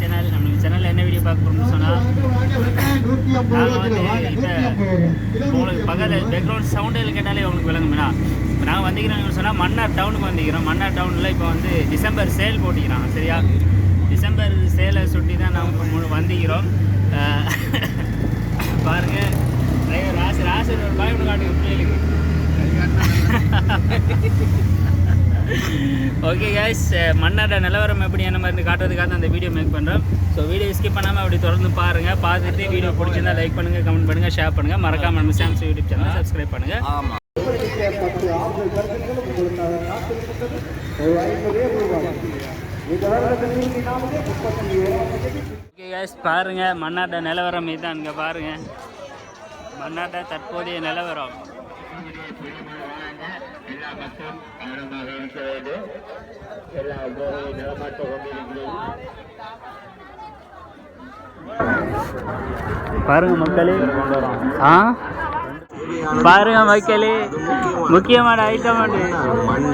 Channel நம்ம சேனலில் என்ன வீடியோ பார்க்க போகிறோம்னு சொன்னால் நாங்கள் வந்து இந்த உங்களுக்கு பக்கத்தில் பேக்ரவுண்ட் சவுண்டில் கேட்டாலே உங்களுக்கு விளங்கும்னா இப்போ நாங்கள் வந்திக்கிறோம்னு சொன்னால் மன்னார் டவுனுக்கு வந்திக்கிறோம் மன்னார் டவுனில் இப்போ வந்து டிசம்பர் சேல் போட்டிக்கிறாங்க சரியா? டிசம்பர் சேலை சுட்டி தான் நாங்கள் வந்திக்கிறோம் பாருங்கள் டிரைவர் ராசு ராசு ஒரு பயப்பட காட்டுங்க பிள்ளைகளுக்கு. ஓகே கைஸ் மன்னோட நிலவரம் எப்படி? என்ன மாதிரி காட்டுறதுக்காக தான் அந்த வீடியோ மேக் பண்ணுறோம் ஸோ வீடியோ ஸ்கிப் பண்ணாமல் அப்படி தொடர்ந்து பாருங்கள் பார்த்துட்டு வீடியோ பிடிச்சிருந்தா லைக் பண்ணுங்கள் கமெண்ட் பண்ணுங்கள் ஷேர் பண்ணுங்கள் மறக்காம நம்ம சாம்ஸ் யூடியூப் சேனல் சப்ஸ்கிரைப் பண்ணுங்கள் ஓகே கைஸ் பாருங்கள் மன்னாட்ட நிலவரம் இதுதான். இங்கே பாருங்கள் மன்னாட்ட தற்போதைய நிலவரம். எல்லா மக்களும் கவனமாக இருக்க வேண்டும். எல்லா பாருங்க மக்களே. ஆ? பாருங்க மக்களே முக்கியமான ஐட்டம்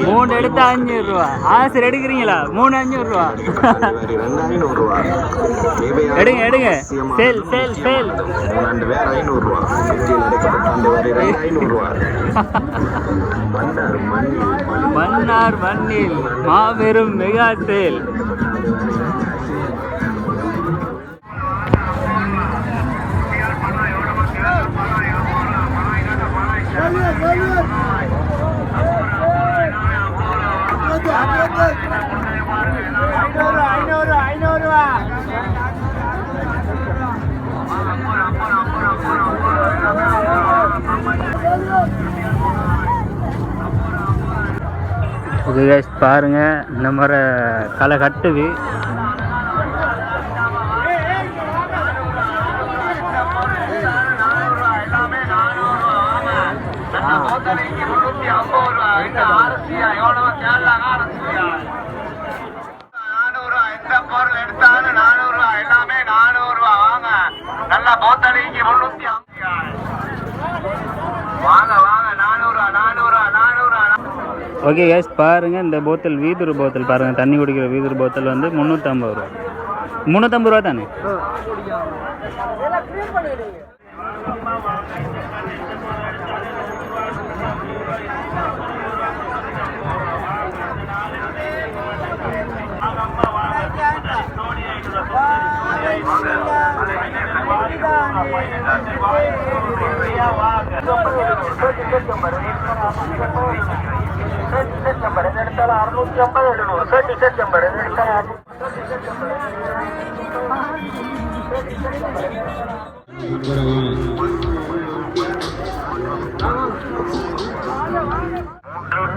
மூணு எடுத்து அஞ்சூறு ரூபா ஆசர் எடுக்கிறீங்களா? மூணு அஞ்சூறு ரூபா எடுங்க எடுங்க. சேல் சேல் சேல் ரெண்டு பேர் ஐநூறுரூவா மன்னார் மண்ணில் மாபெரும் மெகா சேல் ஓகே பாருங்க. இந்த மாதிரி களை கட்டுது ஓகே கேஸ் பாருங்க இந்த போத்தல் வீதுரு போத்தல் பாருங்க தண்ணி குடிக்கிற வீதுரு போத்தல் வந்து முந்நூற்றம்பது ரூபா. முந்நூற்றம்பது ரூபா தானே?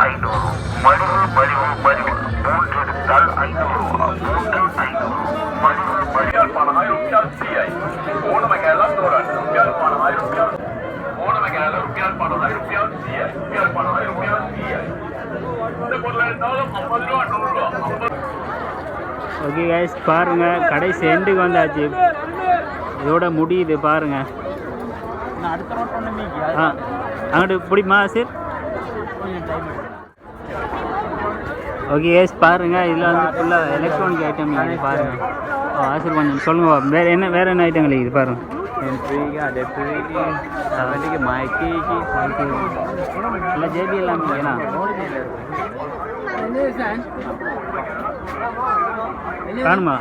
ஐநூறு மலிவு மலிவு மலிவு மூன்று எடுத்தால் ஐநூறு மூன்று ஐநூறு மலிவு மலிவு ஓகே guys பாருங்க. கடைசி எண்டுக்கு வந்தாச்சு. இதோட முடியுது பாருங்க. ஆ அங்கிட்டு பிடிமா சார் ஓகே guys பாருங்க. இதில் வந்து ஃபுல்லாக எலக்ட்ரானிக் ஐட்டம் இருக்குது பாருங்க. ஆ, ஆசிர் கொஞ்சம் சொல்லுங்க பாப்போம். வேற என்ன வேற என்ன ஐட்டங்கள் இருக்குது? பாருங்க. இல்லை ஜேபி எல்லாம் ஏன்னா காணுமா?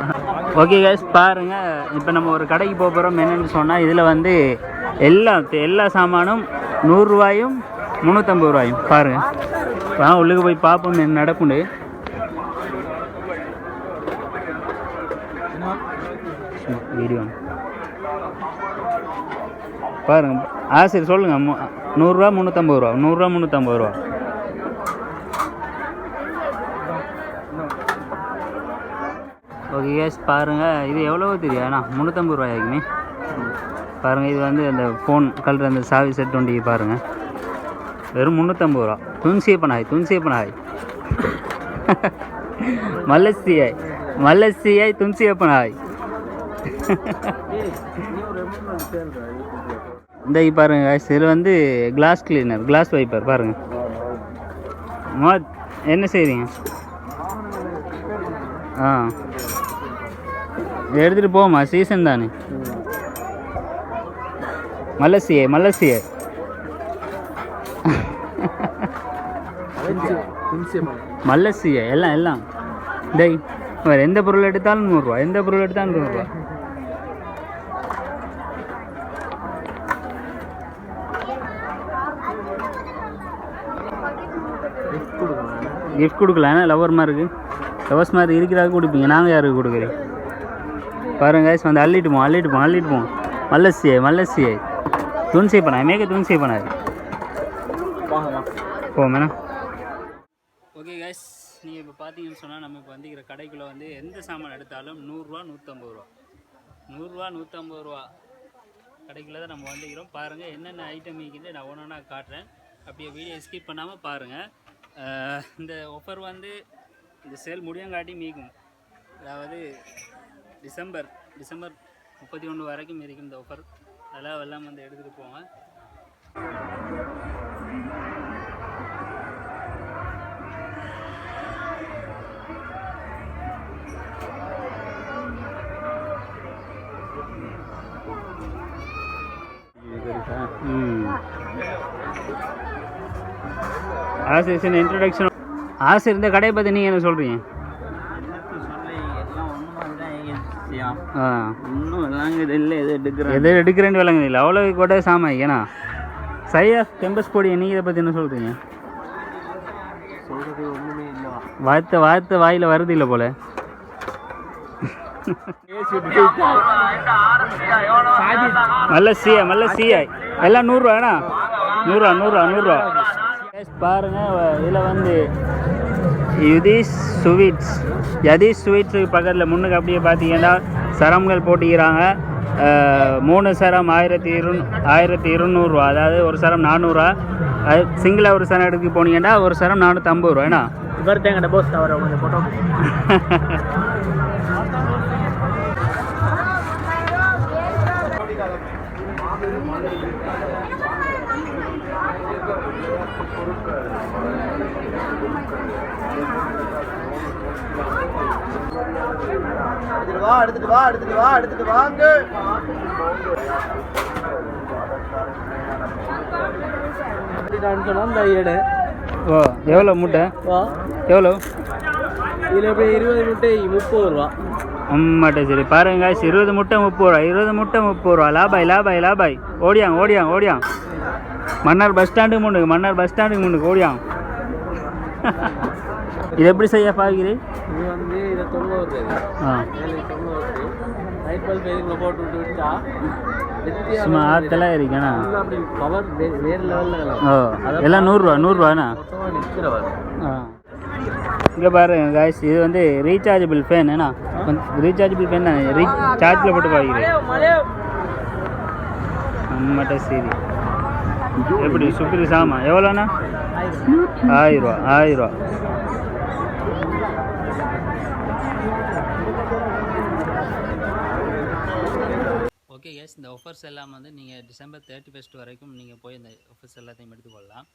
ஓகே guys பாருங்க. இப்போ நம்ம ஒரு கடைக்கு போக போகிறோம் என்னன்னு சொன்னால் இதில் வந்து எல்லா எல்லா சாமானும் நூறுரூவாயும் முந்நூற்றம்பது ரூபாயும். பாருங்க. வா உள்ளுக்கு போய் பார்ப்போம் என்ன நடக்குண்டு வீடியோ. பாருங்க சரி சொல்லுங்கள் மு- நூறுரூவா முந்நூற்றம்பது ரூபா நூறுரூவா முந்நூற்றம்பது ரூபா. ஓகே கேஸ் பாருங்கள் இது எவ்வளோ தெரியும் அண்ணா முந்நூற்றம்பது ரூபாய்க்குமே பாருங்கள் இது வந்து அந்த ஃபோன் கலர் அந்த சாவி செட் ஒண்டி பாருங்கள் வெறும் முந்நூற்றம்பது ரூபா. துன்சியப்பனாய் துன்சியப்பனாய். மலசியாய் மலசியாய் துன்சியப்பனாய். இந்த பாருங்க இதில் வந்து கிளாஸ் கிளீனர் கிளாஸ் வைப்பர் பாருங்க. என்ன செய்றீங்க? ஆ. எடுத்துகிட்டு போமா சீசன் தானே. மலசியே மலசியே மல்லசிய எல்லாம் எல்லாம். டேய் வேறு எந்த பொருள் எடுத்தாலும் நூறுரூவா எந்த பொருள் எடுத்தாலும் நூறுரூவா. கிஃப்ட் கொடுக்கலாம் ஏன்னா லவர் மாதிரி இருக்கு? லவர்ஸ் மாதிரி இருக்கிறாங்க கொடுப்பீங்க நாங்கள் யாருக்கு கொடுக்குறீங்க பாருங்க guys, வந்து அள்ளிட்டு போவோம் அள்ளிட்டு போவோம் அள்ளிட்டு போவோம் மல்லசியை மல்லசியை. துன்சை பண்ணா மேக துன்சை பண்ணாது ஓகே கைஸ் நீங்கள் இப்போ பார்த்தீங்கன்னு சொன்னால் நம்ம இப்போ வந்துக்கிற கடைக்குள்ளே வந்து எந்த சாமான் எடுத்தாலும் நூறுரூவா நூற்றம்பது ரூபா. நூறுரூவா நூற்றம்பது ரூபா கடைக்குள்ளே தான் நம்ம வந்துக்கிறோம் பாருங்கள் என்னென்ன ஐட்டம் இருக்குது நான் ஒன்று ஒன்றா காட்டுறேன். அப்படியே வீடியோ ஸ்கிப் பண்ணாமல் பாருங்கள் இந்த ஆஃபர் வந்து இந்த சேல் முடியங்காட்டி மீக்கும். அதாவது டிசம்பர் டிசம்பர் முப்பத்தி ஒன்று வரைக்கும் இருக்கும் இந்த ஆஃபர் அதெல்லாம் எல்லாம் வந்து எடுத்துகிட்டு போவேன் ஆசிரியர் இன்ட்ரடக்ஷன் ஆசிரியர் இந்த கடையை பற்றி நீங்கள் என்ன சொல்கிறீங்க ஆ இன்னும் எல்லாம் இது இல்லை எது எடுக்கிறேன் எது எடுக்கிறேன்னு விளங்குது இல்லை. அவ்வளோ கூட சாமா ஏன்னா சரியா டெம்பஸ் பொடி நீங்கள் இதை பற்றி என்ன சொல்கிறீங்க சொல்றது ஒண்ணுமே இல்லை. வார்த்தை வார்த்தை வாயில் வருது இல்லை போல. நல்ல சிஐ நல்ல சிஐ எல்லாம் நூறுரூவாண்ணா நூறுரூவா நூறுரூவா நூறுரூவா. பாருங்க இதில் வந்து யுதீஷ் ஸ்வீட்ஸ் யதீஷ் ஸ்வீட்ஸுக்கு பக்கத்தில் முன்னுக்கு அப்படியே பார்த்தீங்கன்னா சரம்கள் போட்டிக்கிறாங்க. மூணு சரம் ஆயிரத்தி இரு ஆயிரத்தி இருநூறுவா அதாவது ஒரு சரம் நானூறுரூவா அது சிங்கிளாக ஒரு சரம் எடுக்க போனீங்கன்னா ஒரு சரம் நானூற்றம்பது ரூபா ஏன்னா? இவர் தேங்கட போஸ் தவிர கொஞ்சம் போட்டோ எடுத்துட்டு வா எடுத்துட்டு வா எடுத்துட்டு வா எடுத்துட்டு வாங்க சொன்னா இந்த ஏடு ஓ எவ்வளோ மூட்டை? வா. எவ்வளோ இதில் எப்படி இருபது முட்டை முப்பது ரூபா. அம்மாட்ட சரி. பாருங்க இருபது முட்டை முப்பது ரூபா இருபது முட்டை முப்பது ரூபா. லாபாய் லாபாய் லாபாய். ஓடியாங்க ஓடியாங்க ஓடியாங்க. மன்னார் பஸ் ஸ்டாண்டுக்கு முன்னுக்கு மன்னார் பஸ் ஸ்டாண்டுக்கு முன்னுக்கு ஓடியாங்க இது எப்படி செய்ய பாக்குறீ இது வந்து இதை தொண்ணூறு. ஆ நைட் பல்ப் எதுக்குள்ள போட்டு விட்டு விட்டா சும்மா ஆத்தெல்லாம் இருக்கேண்ணா பவர் வேறு லெவலில் ஓ எல்லாம் நூறுரூவா நூறுரூவாண்ணா ஆ. இங்கே பாருங்க காய்ஸ் இது வந்து ரீசார்ஜபிள் ஃபேன் ஏன்னா ரீசார்ஜபிள் ஃபேன் ரீ சார்ஜில் போட்டு பாக்கிறேன் நம்மகிட்ட சரி எப்படி சுப்ரி சாமா? எவ்வளோண்ணா? ஆயிரம் ரூபா ஓகே எஸ் இந்த ஆஃபர்ஸ் எல்லாம் வந்து நீங்கள் டிசம்பர் தேர்ட்டி ஃபஸ்ட் வரைக்கும் நீங்கள் போய் இந்த ஆஃபர்ஸ் எல்லாத்தையும் எடுத்துக்கொள்ளலாம்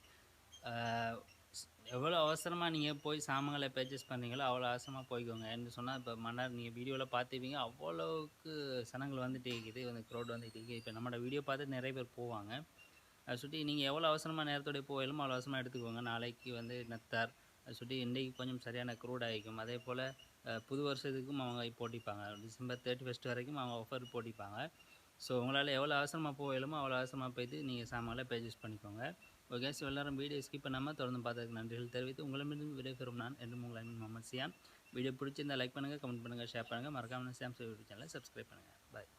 எவ்வளோ அவசரமாக நீங்கள் போய் சாமான்களை பர்ச்சேஸ் பண்ணீங்களோ அவ்வளோ அவசரமாக போய்க்கோங்க. என்று சொன்னால் இப்போ மன்னார் நீங்கள் வீடியோவில் பார்த்துப்பீங்க அவ்வளோவுக்கு சனங்கள் வந்துட்டு இருக்குது இந்த க்ரௌட் வந்துட்டு இருக்குது. இப்போ நம்மளோட வீடியோ பார்த்து நிறைய பேர் போவாங்க. அதை சுட்டி நீங்கள் எவ்வளோ அவசரமாக நேரத்தோட போயிலுமோ அவ்வளோ அவசரமாக எடுத்துக்கோங்க. நாளைக்கு வந்து நத்தார் அதை சுட்டி இன்றைக்கு கொஞ்சம் சரியான க்ரூட் ஆகிக்கும். அதே போல் புது வருஷத்துக்கும் அவங்க போட்டிப்பாங்க. டிசம்பர் தேர்ட்டி ஃபஸ்ட் வரைக்கும் அவங்க ஆஃபர் போட்டிப்பாங்க. ஸோ உங்களால் எவ்வளோ அவசரமாக போயிலுமோ அவ்வளோ அவசரமாக போயிட்டு நீங்கள் சாமான்களை பர்ச்சேஸ் பண்ணிக்கோங்க. ஓகே ஸோ எல்லாரும் வீடியோ ஸ்கிப் பண்ணாமல் தொடர்ந்து பார்த்ததுக்கு நன்றிகள் தெரிவித்து உங்களிடமிருந்து விடைபெறும் நான் என்று உங்கள் அன்பின் முகமது சியாம். வீடியோ பிடிச்சிருந்தால் லைக் பண்ணுங்கள் கமெண்ட் பண்ணுங்கள் ஷேர் பண்ணுங்கள் மறக்காமல் சியாம் யூடியூப் சேனலை சப்ஸ்கிரைப் பண்ணுங்கள் பாய்